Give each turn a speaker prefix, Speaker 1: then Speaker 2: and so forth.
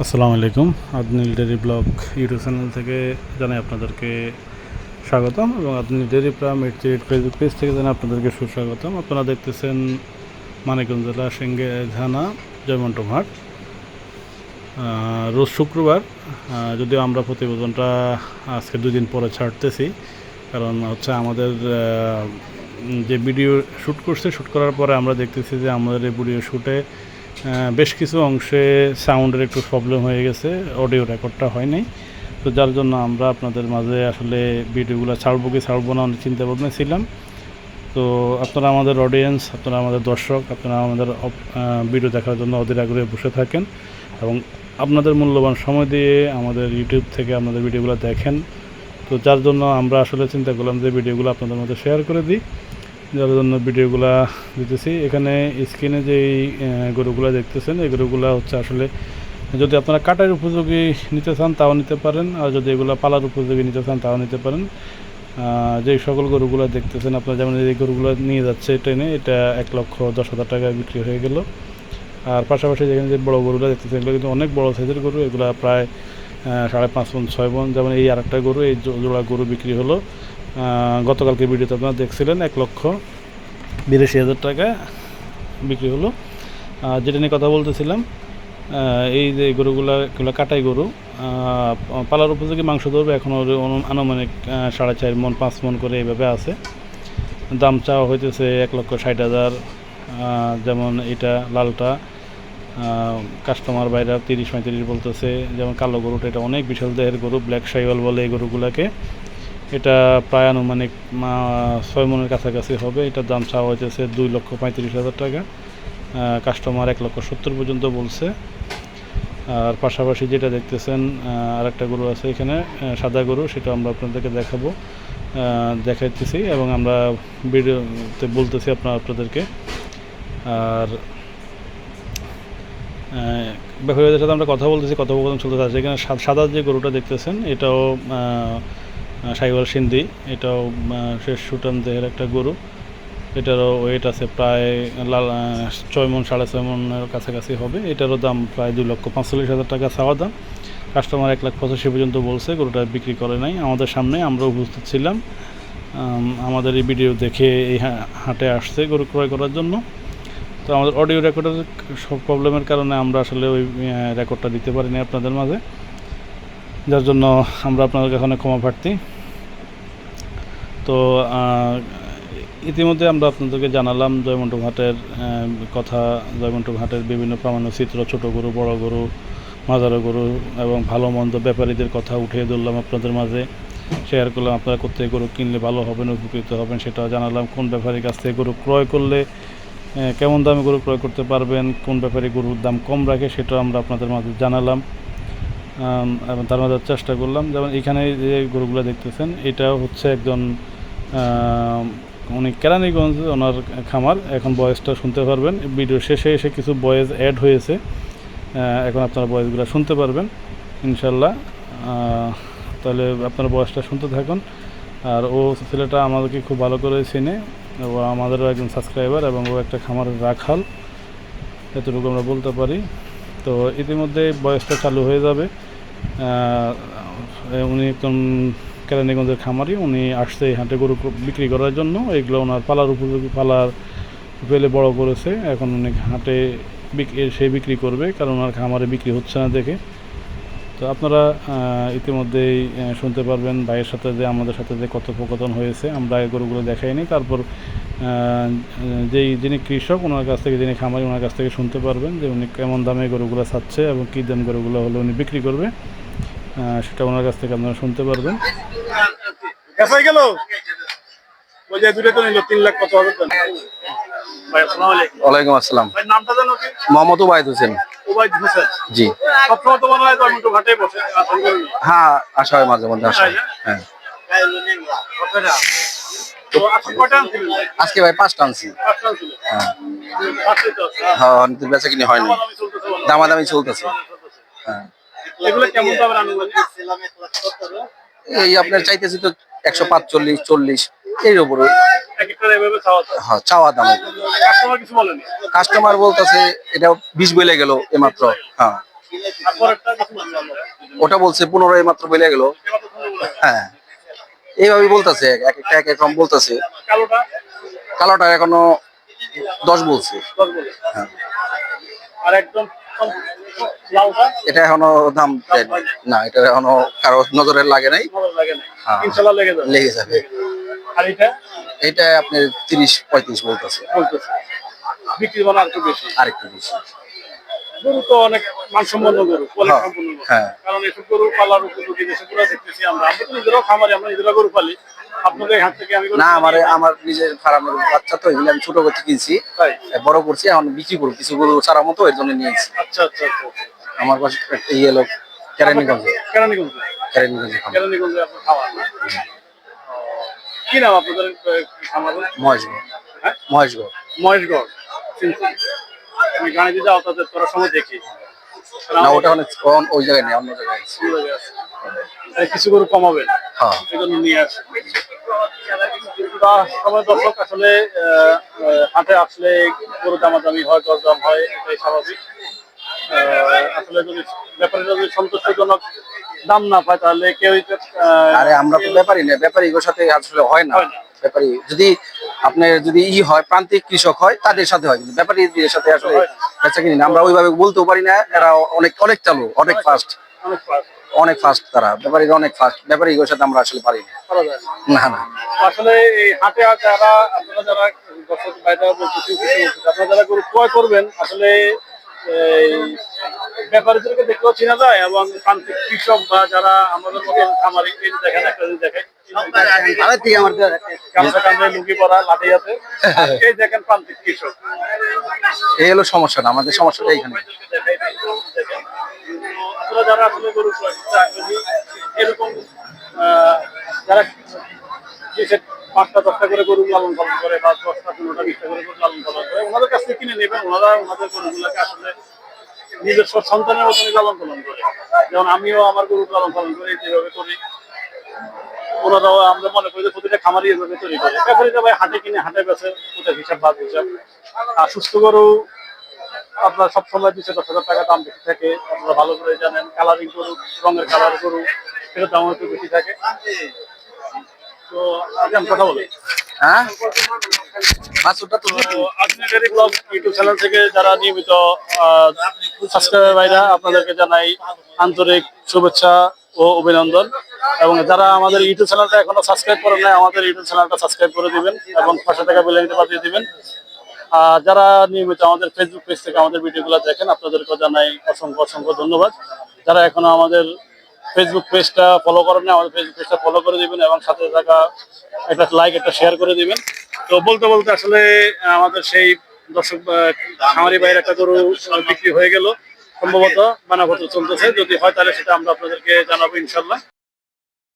Speaker 1: আসসালামু আলাইকুম Adnil dairy blog YouTube channel থেকে জানাই আপনাদেরকে স্বাগতম এবং Adnil dairy farm eight Facebook page থেকে জানাই আপনাদেরকে সুস্বাগতম। আপনারা দেখতেছেন মানিকগঞ্জ জেলা সিঙ্গে থানা জয়মন্টম হাট। রোজ শুক্রবার যদিও আমরা প্রতিবেদনটা আজকে দুই দিন পরে ছাড়তেছি, কারণ হচ্ছে আমাদের যে ভিডিও শ্যুট করছে শ্যুট করার পরে আমরা দেখতেছি যে আমাদের এই ভিডিও শ্যুটে বেশ কিছু অংশে সাউন্ডের একটু প্রবলেম হয়ে গেছে অডিও রেকর্ডটা হয় নাই। তো যার জন্য আমরা আপনাদের মাঝে আসলে ভিডিওগুলো ছাড়বো কি ছাড়বো না অনেক চিন্তা ভাবনা ছিলাম। তো আপনারা আমাদের অডিয়েন্স আপনারা আমাদের দর্শক, আপনারা আমাদের ভিডিও দেখার জন্য অধীর আগ্রহে বসে থাকেন এবং আপনাদের মূল্যবান সময় দিয়ে আমাদের ইউটিউব থেকে আপনাদের ভিডিওগুলো দেখেন। তো যার জন্য আমরা আসলে চিন্তা করলাম যে ভিডিওগুলো আপনাদের মধ্যে শেয়ার করে দিই। যার জন্য ভিডিওগুলো দিতেছি, এখানে স্ক্রিনে যে গরুগুলো দেখতেছেন, এই গরুগুলো হচ্ছে আসলে যদি আপনারা কাটার উপযোগী নিতে চান তাও নিতে পারেন, আর যদি এগুলো পালার উপযোগী নিতে চান তাও নিতে পারেন। যেই সকল গরুগুলো দেখতেছেন আপনারা, যেমন এই গরুগুলো নিয়ে যাচ্ছে ট্রেনে, এটা এক লক্ষ দশ হাজার টাকায় বিক্রি হয়ে গেল। আর পাশাপাশি যেখানে যে বড়ো গরুগুলো দেখতেছেন, এগুলো কিন্তু অনেক বড় সাইজের গরু, এগুলো প্রায় সাড়ে পাঁচ মন ছয় মন যেমন এই আরেকটা গরু, এই জোড়া গরু বিক্রি হলো। গতকালকে ভিডিওতে আপনারা দেখছিলেন এক লক্ষ বিরাশি হাজার টাকা বিক্রি হলো। যেটা নিয়ে কথা বলতেছিলাম এই যে গরুগুলা এগুলো কাটাই গরু পালার উপযোগী মাংস ধরবে, এখন আনুমানিক সাড়ে চার মন, পাঁচ মন করে এইভাবে আছে। দাম চাওয়া হইতেছে এক লক্ষ ষাট হাজার যেমন এটা লালটা কাস্টমার বাইরে তিরিশ পঁয়ত্রিশ বলতেছে, যেমন কালো গরুটা, এটা অনেক বিশাল দেহের গরু ব্ল্যাক সাইওয়াল বলে এই গরুগুলাকে। এটা প্রায় আনুমানিক ছয় মনের কাছাকাছি হবে। এটার দাম চাওয়া হয়েছে দুই লক্ষ পঁয়ত্রিশ হাজার টাকা। কাস্টমার এক লক্ষ সত্তর পর্যন্ত বলছে। আর পাশাপাশি যেটা দেখতেছেন আর একটা গরু আছে এখানে সাদা গরু সেটা আমরা আপনাদেরকে দেখাবো। দেখাইতেছি এবং আমরা ভিডিওতে বলতেছি আপনার আপনাদেরকে। আর আহ, ব্যাপারীদের সাথে আমরা কথা বলতেছি কথোপকথন চলতে আছে এখানে সাদা যে গরুটা দেখতেছেন এটাও সাইওয়াল সিন্ধি। এটাও শেষ সুটান দেহের একটা গরু। এটারও ওয়েট আছে প্রায় লাল ছয় মন সাড়ে ছয় মনের কাছাকাছি হবে। এটারও দাম প্রায় দুই লক্ষ পাঁচচল্লিশ হাজার টাকা চাওয়া দাম। কাস্টমার এক লাখ পঁচাশি পর্যন্ত বলছে, গরুটা বিক্রি করে নাই। আমাদের সামনে আমরা উপস্থিত ছিলাম। আমাদের এই ভিডিও দেখে এই হাটে আসছে গরু ক্রয় করার জন্য। তো আমাদের অডিও রেকর্ডের সব প্রবলেমের কারণে আমরা আসলে ওই রেকর্ডটা দিতে পারিনি আপনাদের মাঝে। যার জন্য আমরা আপনাদের কাছে ক্ষমা প্রার্থী। তো ইতিমধ্যে আমরা আপনাদেরকে জানালাম জয়মন্টু ঘাটের কথা। জয়মন্টু ঘাটের বিভিন্ন প্রামাণ্য চিত্র, ছোট গরু, বড় গরু মাজারো গরু এবং ভালো মন্দ ব্যাপারীদের কথা উঠিয়ে ধরলাম আপনাদের মাঝে। শেয়ার করলাম, আপনারা কোথায় গরু কিনলে ভালো হবেন, উপকৃত হবেন সেটাও জানালাম। কোন ব্যাপারীর কাছ থেকে গরু ক্রয় করলে কেমন দামে গরু ক্রয় করতে পারবেন, কোন ব্যাপারে গরুর দাম কম রাখে সেটাও আমরা আপনাদের মাঝে জানালাম। এবং তার মধ্যে চেষ্টা করলাম। যেমন এখানে যে গরুগুলো দেখতেছেন এটাও হচ্ছে একজন উনি কেরানীগঞ্জ ওনার খামার, এখন বয়েসটা শুনতে পারবেন। ভিডিও শেষে এসে কিছু বয়েস অ্যাড হয়েছে। এখন আপনারা বয়েসগুলো শুনতে পারবেন ইনশাল্লাহ তাহলে আপনার বয়সটা শুনতে থাকুন। আর ও ছেলেটা আমাদেরকে খুব ভালো করে চিনে ও আমাদেরও একজন সাবস্ক্রাইবার এবং ও একটা খামার রাখাল, এতটুকু আমরা বলতে পারি। তো ইতিমধ্যে বয়সটা চালু হয়ে যাবে। উনি একজন কেরানীগঞ্জের খামারি, উনি আসছে হাটে গরু বিক্রি করার জন্য। এগুলো ওনার পালার উপযোগী পালার পেলে বড় করেছে। এখন উনি হাটে সে বিক্রি করবে, কারণ ওনার খামারে বিক্রি হচ্ছে না দেখে। তো আপনারা ইতিমধ্যেই শুনতে পারবেন ভাইয়ের সাথে যে আমাদের সাথে যে কথোপকথন হয়েছে। আমরা এই গরুগুলো দেখাইনি। তারপর যেই যিনি কৃষক, ওনার কাছ থেকে, যিনি খামারি, ওনার কাছ থেকে শুনতে পারবেন যে উনি কেমন দামে গরুগুলো ছাড়ছে এবং কী দাম গরুগুলো হলে উনি বিক্রি করবে। সেটা ওনার কাছ থেকে আপনারা শুনতে পারবেন।
Speaker 2: কাছাই গেল? ওই যে দূরে তো নিল তিন লাখ কত হবে তো? ভাই আসসালামু আলাইকুম।
Speaker 3: ওয়ালাইকুম আসসালাম।
Speaker 2: ভাই নামটা জানো কি?
Speaker 3: মোহাম্মদ উবায়দ হোসেন।
Speaker 2: ওবাইদ হোসেন।
Speaker 3: জি।
Speaker 2: সবসময় তো মনে হয় তো আমি একটু ঘাটে বসে
Speaker 3: হ্যাঁ আসা হয় মাঝে মধ্যে আসা। হ্যাঁ
Speaker 2: আজকে ভাই?
Speaker 3: পাঁচটা আনছি। হ্যাঁ। হ্যাঁ। বেচা কিনে হয়নি।
Speaker 2: দামাদামি চলতেছে
Speaker 3: চলতেছে। হ্যাঁ।
Speaker 2: এগুলো কেমন
Speaker 3: এই আপনার চাইতেছি তো একশো পাঁচচল্লিশ চল্লিশ এর উপরে। হ্যাঁ চাওয়া দাম।
Speaker 2: কাস্টমার
Speaker 3: বলতেছে এটা বিষ বলে গেল এমাত্র। হ্যাঁ? ওটা বলছে পনেরো মাত্র বলে গেল। হ্যাঁ। এইভাবে বলতেছে এক একটা এক এক রকম বলতেছে।
Speaker 2: কালোটা?
Speaker 3: এখনও দশ বলছে। হ্যাঁ।
Speaker 2: আর একদম
Speaker 3: এটা এখনও দাম না এটা এখনও কারও নজরে লাগে নাই।
Speaker 2: লাগে
Speaker 3: হ্যাঁ।
Speaker 2: লেগে যাবে। আর এটা?
Speaker 3: এটা আপনি তিরিশ পঁয়ত্রিশ বলতেছে।
Speaker 2: বলতেছে। বিক্রি মানে আর বেশি। গরু তো অনেক মানসম্পন্ন গরু
Speaker 3: হ্যাঁ,
Speaker 2: সম্পন্ন গরু।
Speaker 3: হ্যাঁ।
Speaker 2: কারণ এসব গরু পালার উপযোগী দেশে পুরো দেখতেছি আমরা আমরা নিজেরাও খামারি আমরা নিজেরা গরু পালি।
Speaker 3: না আমার আমার নিজের ফার্মের বাচ্চা তো এগুলো আমি ছোট করতে কিনছি। বড় করছি এখন বিক্রি করব কিছু গরু সারা মতো এর জন্য নিয়েছি।
Speaker 2: আচ্ছা আচ্ছা আচ্ছা
Speaker 3: আমার পাশে একটা ইয়ে লোক কেরানীগঞ্জ।
Speaker 2: কেরানীগঞ্জ
Speaker 3: কেরানীগঞ্জ
Speaker 2: কেরানীগঞ্জে খাওয়া কি নাম আপনাদের খামারের
Speaker 3: মহেশগড়।
Speaker 2: হ্যাঁ?
Speaker 3: মহেশগড়।
Speaker 2: মহেশগড়। আমি যাও তাদের তোরা সময় দেখি।
Speaker 3: না ওটা অনেক অন- ওই জায়গায় নেই অন্য জায়গায় আছে।
Speaker 2: কিছু গরু কমাবেন।
Speaker 3: হ্যাঁ।
Speaker 2: নিয়ে আসে সময় দর্শক আসলে হাটে আসলে গরু দামাদামি হয় দরদাম হয় এটাই স্বাভাবিক। আসলে যদি ব্যাপারীরা যদি সন্তুষ্টজনক দাম না পায় তাহলে আহ,
Speaker 3: আরে আমরা তো ব্যাপারী না ব্যাপারীর সাথে আসলে হয় না। ব্যাপারী যদি আপনার যদি ই হয় প্রান্তিক কৃষক হয় তাদের সাথে হয় কিন্তু ব্যাপারীদের সাথে আসলে বেচা কিনি না। আমরা ওইভাবে বলতেও পারি না এরা অনেক অনেক চালু অনেক ফাস্ট
Speaker 2: অনেক পাস
Speaker 3: অনেক ফাস্ট তারা। ব্যাপারীরা অনেক ফাস্ট ব্যাপারীর সাথে আমরা আসলে পারি না।
Speaker 2: না। আসলে এই হাটে যারা আপনারা যারা দর্শক বলতেছি আপনারা যারা গরু ক্রয় করবেন আসলে ব্যাপারীদেরকে দেখলেও চেনা যায় এবং প্রান্তিক কৃষক বা যারা আমাদের মতো খামারি এই দেখেন একটা যদি দেখেন এই
Speaker 3: হলো সমস্যাটা আমাদের সমস্যাটা এইখানে।
Speaker 2: আপনারা যারা আসলে গরু এরকম যারা পাঁচটা দশটা করে গরু লালন পালন করে বা দশটা পনেরোটা বিশটা করে গরু লালন পালন করে, ওনাদের কাছ থেকে কিনে নেবেন ওনারা ওনাদের গরুগুলোকে আসলে নিজস্ব সন্তানের মতনই লালন পালন করে। যেমন আমিও আমার গরু লালন পালন করি যেভাবে করি, ওনারাও আমরা মনে করি যে প্রতিটা খামারই এভাবে তৈরি করে। ব্যাপারীরা ভাই হাটে কিনে, হাটে বেছে ওটা হিসাব বাদ হিসাব। আর সুস্থ গরু আপনার সবসময় দুশো দশ হাজার টাকা দাম বেশি থাকে আপনারা ভালো করে জানেন কালারিং গরু রঙের কালার গরু সেটার দাম একটু বেশি থাকে। তো আগে আমি কথা বলি।
Speaker 3: হ্যাঁ?
Speaker 2: ইউটিউব চ্যানেল থেকে যারা নিয়মিত সাবস্ক্রাইবার ভাইরা আপনাদেরকে জানাই আন্তরিক শুভেচ্ছা ও অভিনন্দন। এবং যারা আমাদের ইউটিউব চ্যানেলটা এখনও সাবস্ক্রাইব করেন নাই আমাদের ইউটিউব চ্যানেলটা সাবস্ক্রাইব করে দিবেন এবং পাশে টাকা বেলাইতে পাঠিয়ে দিবেন। যারা নিয়মিত আমাদের ফেসবুক পেজ থেকে আমাদের ভিডিওগুলো দেখেন আপনাদেরকে জানাই অসংখ্য অসংখ্য ধন্যবাদ। যারা এখনও আমাদের ফেসবুক পেজটা ফলো করেন আমাদের ফেসবুক পেজটা ফলো করে দিবেন এবং সাথে থাকা একটা লাইক একটা শেয়ার করে দিবেন। তো বলতে বলতে আসলে আমাদের সেই দর্শক খামারি বাইরে একটা গরু বিক্রি হয়ে গেল। সম্ভবত বানাপত্র চলতেছে, যদি হয় তাহলে সেটা আমরা আপনাদেরকে জানাব ইনশাল্লাহ